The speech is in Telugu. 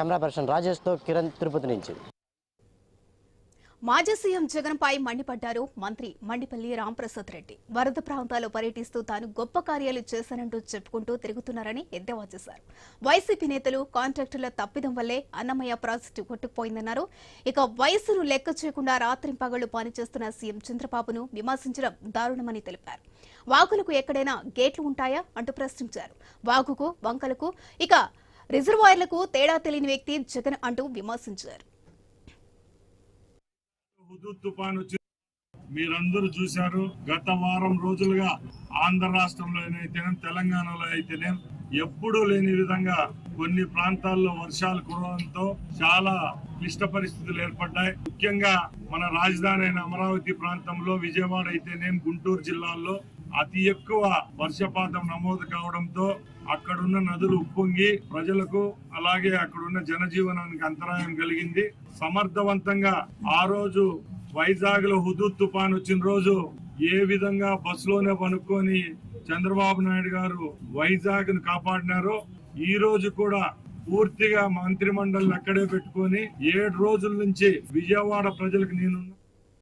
కెమెరా పర్సన్ రాజేష్తో కిరణ్ తిరుపతి నుంచి. మాజీ సీఎం జగన్ పై మండిపడ్డారు మంత్రి మండిపల్లి రాంప్రసాద్ రెడ్డి. వరద ప్రాంతాల్లో పర్యటిస్తూ తాను గొప్ప కార్యాలు చేశానంటూ చెప్పుకుంటూ తిరుగుతున్నారని ఎద్దేవా చేశారు. వైసీపీ నేతలు కాంట్రాక్టర్ల తప్పిదం వల్లే అన్నమయ్య ప్రాజెక్టు కొట్టుకుపోయిందన్నారు. ఇక వయసును లెక్క చేయకుండా రాత్రింపగళ్ళు పనిచేస్తున్న సీఎం చంద్రబాబును విమర్శించడం దారుణమని తెలిపారు. వాగులకు ఎక్కడైనా గేట్లు ఉంటాయా అంటూ ప్రశ్నించారు. వాగుకు వంకలకు ఇక రిజర్వాయర్లకు తేడా తెలియని వ్యక్తి జగన్ అంటూ విమర్శించారు. మీరందరూ చూశారు. గత వారం రోజులుగా ఆంధ్ర రాష్ట్రంలో అయితేనేం తెలంగాణలో అయితేనేం ఎప్పుడూ లేని విధంగా కొన్ని ప్రాంతాల్లో వర్షాలు కురవడంతో చాలా క్లిష్ట పరిస్థితులు ఏర్పడ్డాయి. ముఖ్యంగా మన రాజధాని అయిన అమరావతి ప్రాంతంలో విజయవాడ అయితేనేం గుంటూరు జిల్లాల్లో అతి ఎక్కువ వర్షపాతం నమోదు కావడంతో అక్కడున్న నదులు ఉప్పొంగి ప్రజలకు అలాగే అక్కడున్న జనజీవనానికి అంతరాయం కలిగింది. సమర్థవంతంగా ఆ రోజు వైజాగ్లో హుదూద్ తుఫాన్ వచ్చిన రోజు ఏ విధంగా బస్సులోనే పనుక్కొని చంద్రబాబు నాయుడు గారు వైజాగ్ను కాపాడినారో ఈ రోజు కూడా పూర్తిగా మంత్రి మండలిని అక్కడే పెట్టుకొని ఏడు రోజుల నుంచి విజయవాడ ప్రజలకు నేను